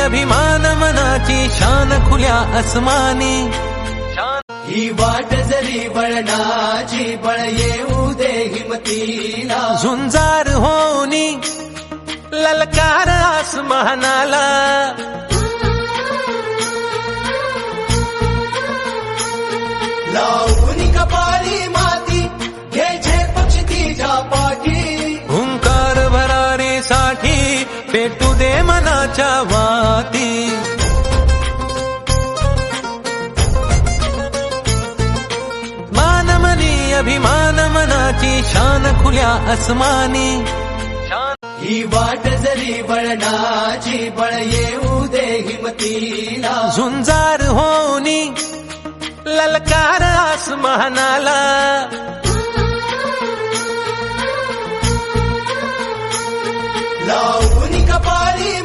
अभिमान मनाची शान खुल्या अस्मानी शान ही वाट जरी बळणाची बळ येऊ दे हिमतीला. झुंजार होनी ललकार आसमानाला. लावून कपाळी माती घ्यायचे पक्ष तिच्या पाठी. हुंकार भरारीसाठी पेटू मनाच्या वाती. मानमनी अभिमान मनाची शान खुल्या अस्मानी शान ही वाट जरी बळणाची बळ येऊ दे हिमतीला. झुंजार होनी ललकार आसमानाला. लावून कपाळी